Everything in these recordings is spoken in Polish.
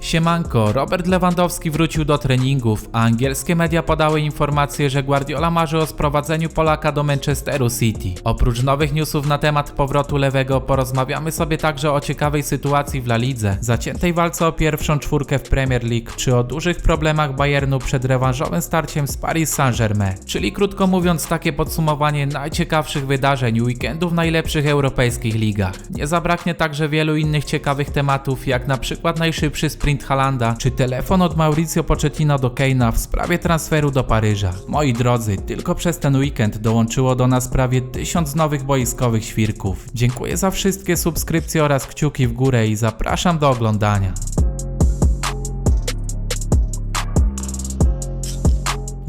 Siemanko, Robert Lewandowski wrócił do treningów, a angielskie media podały informację, że Guardiola marzy o sprowadzeniu Polaka do Manchesteru City. Oprócz nowych newsów na temat powrotu lewego, porozmawiamy sobie także o ciekawej sytuacji w La Lidze, zaciętej walce o pierwszą czwórkę w Premier League, czy o dużych problemach Bayernu przed rewanżowym starciem z Paris Saint-Germain. Czyli krótko mówiąc, takie podsumowanie najciekawszych wydarzeń weekendu w najlepszych europejskich ligach. Nie zabraknie także wielu innych ciekawych tematów, jak na przykład najszybszy sprint Halanda, czy telefon od Mauricio Pochettino do Keina w sprawie transferu do Paryża. Moi drodzy, tylko przez ten weekend dołączyło do nas prawie tysiąc nowych boiskowych świrków. Dziękuję za wszystkie subskrypcje oraz kciuki w górę i zapraszam do oglądania.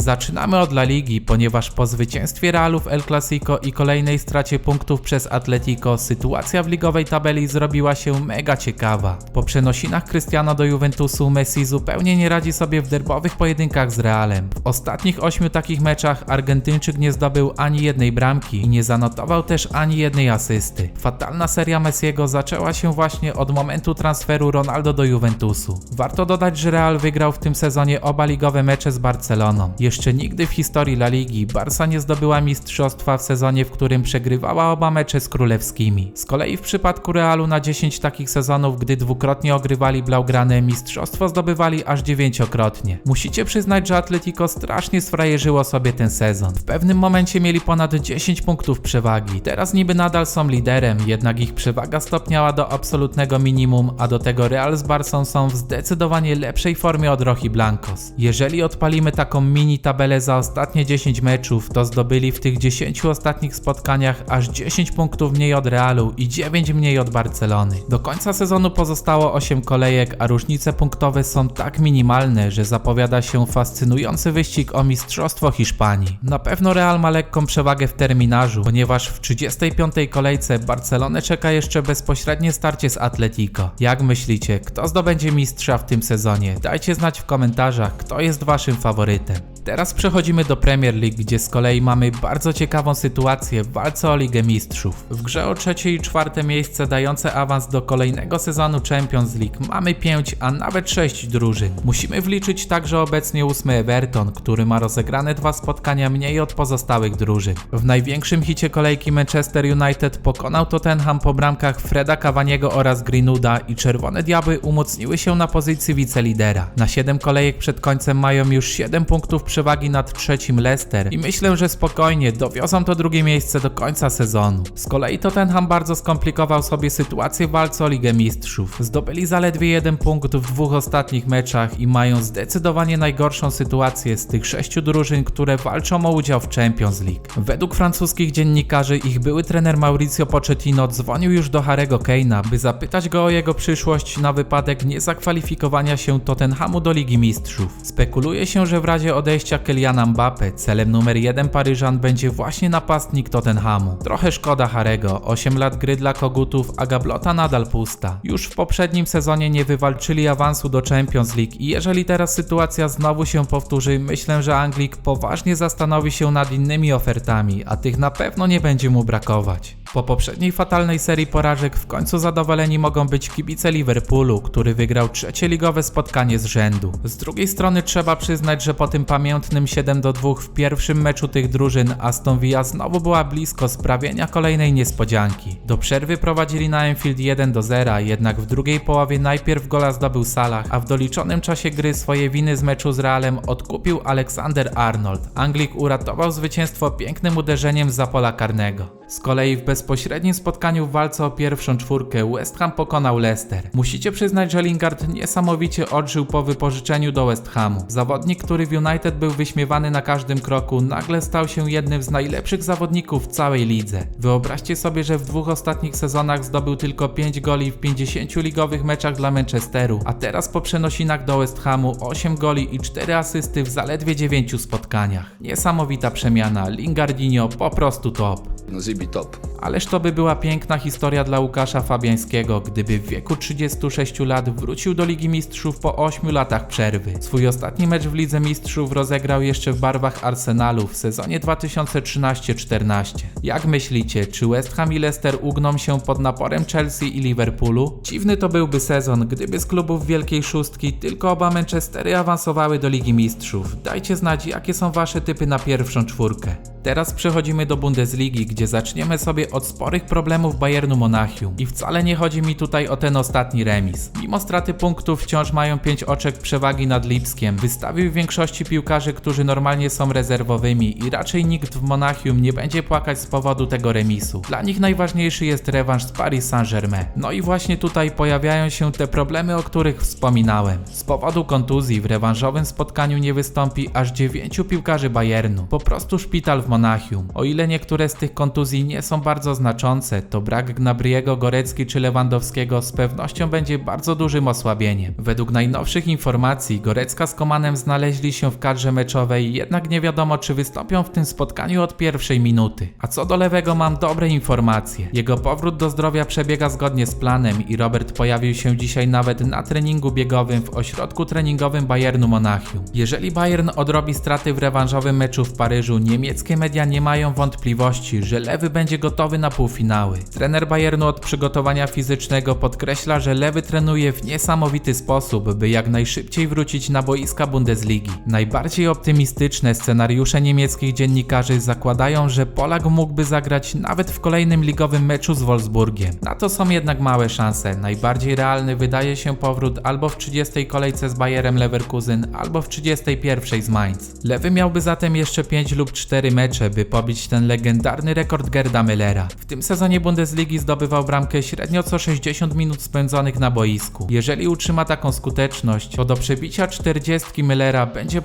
Zaczynamy od La Ligi, ponieważ po zwycięstwie Realu w El Clasico i kolejnej stracie punktów przez Atletico, sytuacja w ligowej tabeli zrobiła się mega ciekawa. Po przenosinach Cristiano do Juventusu Messi zupełnie nie radzi sobie w derbowych pojedynkach z Realem. W ostatnich ośmiu takich meczach Argentyńczyk nie zdobył ani jednej bramki i nie zanotował też ani jednej asysty. Fatalna seria Messiego zaczęła się właśnie od momentu transferu Ronaldo do Juventusu. Warto dodać, że Real wygrał w tym sezonie oba ligowe mecze z Barceloną. Jeszcze nigdy w historii La Ligi Barca nie zdobyła mistrzostwa w sezonie, w którym przegrywała oba mecze z królewskimi. Z kolei w przypadku Realu na 10 takich sezonów, gdy dwukrotnie ogrywali Blaugrane, mistrzostwo zdobywali aż dziewięciokrotnie. Musicie przyznać, że Atletico strasznie sfrajerzyło sobie ten sezon. W pewnym momencie mieli ponad 10 punktów przewagi. Teraz niby nadal są liderem, jednak ich przewaga stopniała do absolutnego minimum, a do tego Real z Barcą są w zdecydowanie lepszej formie od Rochi Blancos. Jeżeli odpalimy taką mini tabelę za ostatnie 10 meczów, to zdobyli w tych 10 ostatnich spotkaniach aż 10 punktów mniej od Realu i 9 mniej od Barcelony. Do końca sezonu pozostało 8 kolejek, a różnice punktowe są tak minimalne, że zapowiada się fascynujący wyścig o mistrzostwo Hiszpanii. Na pewno Real ma lekką przewagę w terminarzu, ponieważ w 35 kolejce Barcelonę czeka jeszcze bezpośrednie starcie z Atletico. Jak myślicie, kto zdobędzie mistrza w tym sezonie? Dajcie znać w komentarzach, kto jest waszym faworytem. Teraz przechodzimy do Premier League, gdzie z kolei mamy bardzo ciekawą sytuację w walce o Ligę Mistrzów. W grze o trzecie i czwarte miejsce dające awans do kolejnego sezonu Champions League mamy 5, a nawet 6 drużyn. Musimy wliczyć także obecnie ósmy Everton, który ma rozegrane dwa spotkania mniej od pozostałych drużyn. W największym hicie kolejki Manchester United pokonał Tottenham po bramkach Freda Cavaniego oraz Greenwooda i Czerwone Diabły umocniły się na pozycji wicelidera. Na 7 kolejek przed końcem mają już 7 punktów przewagi nad trzecim Leicester i myślę, że spokojnie dowiozą to drugie miejsce do końca sezonu. Z kolei Tottenham bardzo skomplikował sobie sytuację w walce o Ligę Mistrzów. Zdobyli zaledwie jeden punkt w dwóch ostatnich meczach i mają zdecydowanie najgorszą sytuację z tych sześciu drużyn, które walczą o udział w Champions League. Według francuskich dziennikarzy ich były trener Mauricio Pochettino dzwonił już do Harego Kane'a, by zapytać go o jego przyszłość na wypadek niezakwalifikowania się Tottenhamu do Ligi Mistrzów. Spekuluje się, że w razie odejścia Kyliana Mbappe celem numer jeden Paryżan będzie właśnie napastnik Tottenhamu. Trochę szkoda Harego, 8 lat gry dla kogutów, a gablota nadal pusta. Już w poprzednim sezonie nie wywalczyli awansu do Champions League i jeżeli teraz sytuacja znowu się powtórzy, myślę, że Anglik poważnie zastanowi się nad innymi ofertami, a tych na pewno nie będzie mu brakować. Po poprzedniej fatalnej serii porażek w końcu zadowoleni mogą być kibice Liverpoolu, który wygrał trzecie ligowe spotkanie z rzędu. Z drugiej strony trzeba przyznać, że po tym pamiętnym 7 do 2 w pierwszym meczu tych drużyn Aston Villa znowu była blisko sprawienia kolejnej niespodzianki. Do przerwy prowadzili na Enfield 1 do 0, jednak w drugiej połowie najpierw gola zdobył Salah, a w doliczonym czasie gry swoje winy z meczu z Realem odkupił Alexander Arnold. Anglik uratował zwycięstwo pięknym uderzeniem za pola karnego. Z kolei w bezpośrednim spotkaniu w walce o pierwszą czwórkę West Ham pokonał Leicester. Musicie przyznać, że Lingard niesamowicie odżył po wypożyczeniu do West Hamu. Zawodnik, który w United był wyśmiewany na każdym kroku, nagle stał się jednym z najlepszych zawodników w całej lidze. Wyobraźcie sobie, że w dwóch ostatnich sezonach zdobył tylko 5 goli w 50 ligowych meczach dla Manchesteru, a teraz po przenosinach do West Hamu 8 goli i 4 asysty w zaledwie 9 spotkaniach. Niesamowita przemiana, Lingardinho po prostu top. No Zibi top. Ależ to by była piękna historia dla Łukasza Fabiańskiego, gdyby w wieku 36 lat wrócił do Ligi Mistrzów po 8 latach przerwy. Swój ostatni mecz w Lidze Mistrzów rozegrał jeszcze w barwach Arsenalu w sezonie 2013-14. Jak myślicie, czy West Ham i Leicester ugną się pod naporem Chelsea i Liverpoolu? Dziwny to byłby sezon, gdyby z klubów Wielkiej Szóstki tylko oba Manchestery awansowały do Ligi Mistrzów. Dajcie znać, jakie są wasze typy na pierwszą czwórkę. Teraz przechodzimy do Bundesligi, gdzie zaczniemy sobie od sporych problemów Bayernu Monachium. I wcale nie chodzi mi tutaj o ten ostatni remis. Mimo straty punktów wciąż mają 5 oczek przewagi nad Lipskiem. Wystawił w większości piłkarzy, którzy normalnie są rezerwowymi i raczej nikt w Monachium nie będzie płakać z powodu tego remisu. Dla nich najważniejszy jest rewanż z Paris Saint-Germain. No i właśnie tutaj pojawiają się te problemy, o których wspominałem. Z powodu kontuzji w rewanżowym spotkaniu nie wystąpi aż 9 piłkarzy Bayernu. Po prostu szpital w Monachium. O ile niektóre z tych kontuzji nie są bardzo znaczące, to brak Gnabriego, Gorecki czy Lewandowskiego z pewnością będzie bardzo dużym osłabieniem. Według najnowszych informacji Gorecka z Komanem znaleźli się w kadrze meczowej, jednak nie wiadomo czy wystąpią w tym spotkaniu od pierwszej minuty. A co do Lewego mam dobre informacje. Jego powrót do zdrowia przebiega zgodnie z planem i Robert pojawił się dzisiaj nawet na treningu biegowym w ośrodku treningowym Bayernu Monachium. Jeżeli Bayern odrobi straty w rewanżowym meczu w Paryżu, niemieckie media nie mają wątpliwości, że Lewy będzie gotowy na półfinały. Trener Bayernu od przygotowania fizycznego podkreśla, że Lewy trenuje w niesamowity sposób, by jak najszybciej wrócić na boiska Bundesligi. Najbardziej optymistyczne scenariusze niemieckich dziennikarzy zakładają, że Polak mógłby zagrać nawet w kolejnym ligowym meczu z Wolfsburgiem. Na to są jednak małe szanse. Najbardziej realny wydaje się powrót albo w 30 kolejce z Bayerem Leverkusen, albo w 31 z Mainz. Lewy miałby zatem jeszcze 5 lub 4 mecze, by pobić ten legendarny rekord Gerda Müllera. W tym sezonie Bundesligi zdobywał bramkę średnio co 60 minut spędzonych na boisku. Jeżeli utrzyma taką skuteczność, to do przebicia 40 Müllera będzie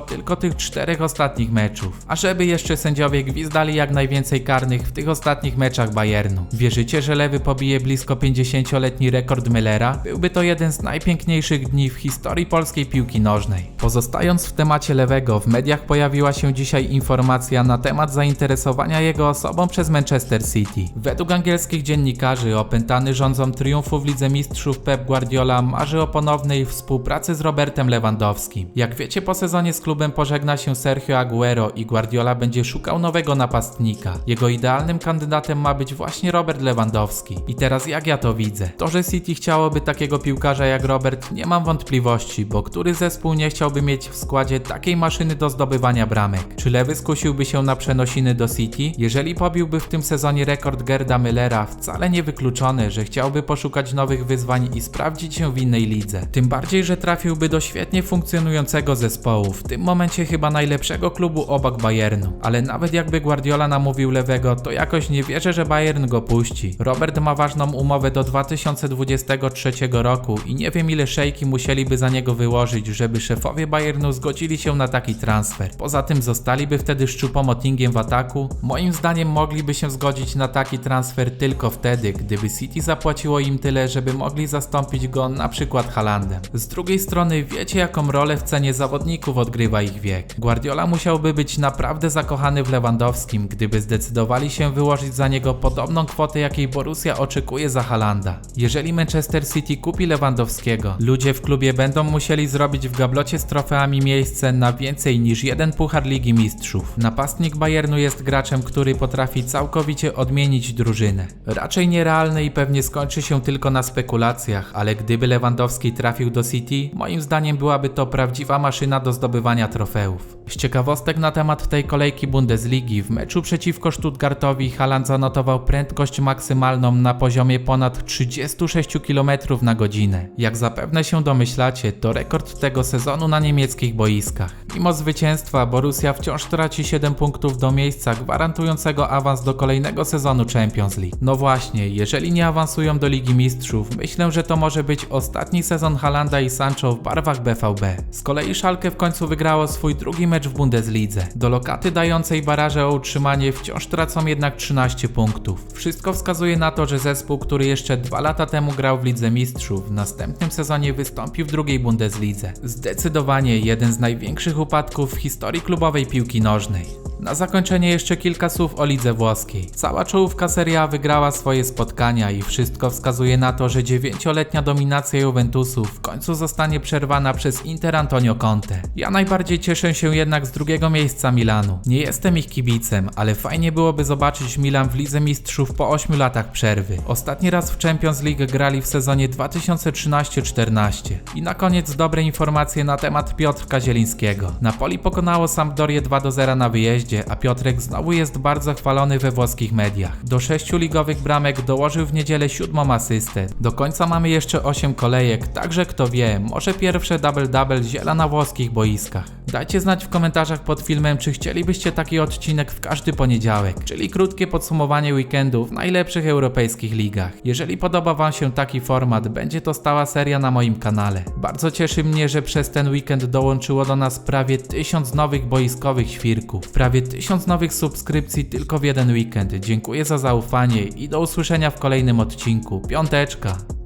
tylko tych czterech ostatnich meczów. A żeby jeszcze sędziowie gwizdali jak najwięcej karnych w tych ostatnich meczach Bayernu. Wierzycie, że Lewy pobije blisko 50-letni rekord Müllera? Byłby to jeden z najpiękniejszych dni w historii polskiej piłki nożnej. Pozostając w temacie Lewego, w mediach pojawiła się dzisiaj informacja na temat zainteresowania jego osobą przez Manchester City. Według angielskich dziennikarzy opętany rządzą triumfu w Lidze Mistrzów Pep Guardiola marzy o ponownej współpracy z Robertem Lewandowskim. Jak wiecie, po sezonie z klubem pożegna się Sergio Aguero i Guardiola będzie szukał nowego napastnika. Jego idealnym kandydatem ma być właśnie Robert Lewandowski. I teraz jak ja to widzę? To, że City chciałoby takiego piłkarza jak Robert, nie mam wątpliwości, bo który zespół nie chciałby mieć w składzie takiej maszyny do zdobywania bramek? Czy Lewy skusiłby się na przenosiny do City? Jeżeli pobiłby w tym sezonie rekord Gerda Müllera, wcale nie wykluczone, że chciałby poszukać nowych wyzwań i sprawdzić się w innej lidze. Tym bardziej, że trafiłby do świetnie funkcjonującego zespołu, w tym momencie chyba najlepszego klubu obok Bayernu. Ale nawet jakby Guardiola namówił Lewego, to jakoś nie wierzę, że Bayern go puści. Robert ma ważną umowę do 2023 roku i nie wiem ile szejki musieliby za niego wyłożyć, żeby szefowie Bayernu zgodzili się na taki transfer. Poza tym zostaliby wtedy szczupomottingiem w ataku. Moim zdaniem mogliby się zgodzić na taki transfer tylko wtedy, gdyby City zapłaciło im tyle, żeby mogli zastąpić go na przykład Halandem. Z drugiej strony wiecie jaką rolę w cenie zawodników odgrywa ich wiek. Guardiola musiałby być naprawdę zakochany w Lewandowskim, gdyby zdecydowali się wyłożyć za niego podobną kwotę jakiej Borussia oczekuje za Halanda. Jeżeli Manchester City kupi Lewandowskiego, ludzie w klubie będą musieli zrobić w gablocie z trofeami miejsce na więcej niż jeden puchar Ligi Mistrzów. Napastnik Bayernu jest graczem, który potrafi całkowicie odmienić drużynę. Raczej nierealne i pewnie skończy się tylko na spekulacjach, ale gdyby Lewandowski trafił do City, moim zdaniem byłaby to prawdziwa maszyna do zdobywania trofeów. Z ciekawostek na temat tej kolejki Bundesligi, w meczu przeciwko Stuttgartowi Haaland zanotował prędkość maksymalną na poziomie ponad 36 km na godzinę. Jak zapewne się domyślacie, to rekord tego sezonu na niemieckich boiskach. Mimo zwycięstwa Borussia wciąż traci 7 punktów do miejsca gwarantującego awans do kolejnego sezonu Champions League. No właśnie, jeżeli nie awansują do Ligi Mistrzów, myślę, że to może być ostatni sezon Halanda i Sancho w barwach BVB. Z kolei Schalke w końcu wygrało swój drugi mecz w Bundeslidze. Do lokaty dającej baraże o utrzymanie wciąż tracą jednak 13 punktów. Wszystko wskazuje na to, że zespół, który jeszcze dwa lata temu grał w Lidze Mistrzów, w następnym sezonie wystąpi w drugiej Bundeslidze. Zdecydowanie jeden z największych upadków w historii klubowej piłki nożnej. Na zakończenie jeszcze kilka słów o lidze włoskiej. Cała czołówka Serie A wygrała swoje spotkania i wszystko wskazuje na to, że dziewięcioletnia dominacja Juventusu w końcu zostanie przerwana przez Inter Antonio Conte. Ja najbardziej cieszę się jednak z drugiego miejsca Milanu. Nie jestem ich kibicem, ale fajnie byłoby zobaczyć Milan w Lidze Mistrzów po 8 latach przerwy. Ostatni raz w Champions League grali w sezonie 2013-14. I na koniec dobre informacje na temat Piotrka Zielińskiego. Napoli pokonało Sampdorię 2 do 0 na wyjeździe, a Piotrek znowu jest bardzo chwalony we włoskich mediach. Do sześciu ligowych bramek dołożył w niedzielę siódmą asystę. Do końca mamy jeszcze 8 kolejek, także kto wie, może pierwsze double-double ziela na włoskich boiskach. Dajcie znać w komentarzach pod filmem, czy chcielibyście taki odcinek w każdy poniedziałek, czyli krótkie podsumowanie weekendu w najlepszych europejskich ligach. Jeżeli podoba Wam się taki format, będzie to stała seria na moim kanale. Bardzo cieszy mnie, że przez ten weekend dołączyło do nas prawie 1000 nowych boiskowych świrków, prawie 1000 nowych subskrypcji tylko w jeden weekend. Dziękuję za zaufanie i do usłyszenia w kolejnym odcinku. Piąteczka!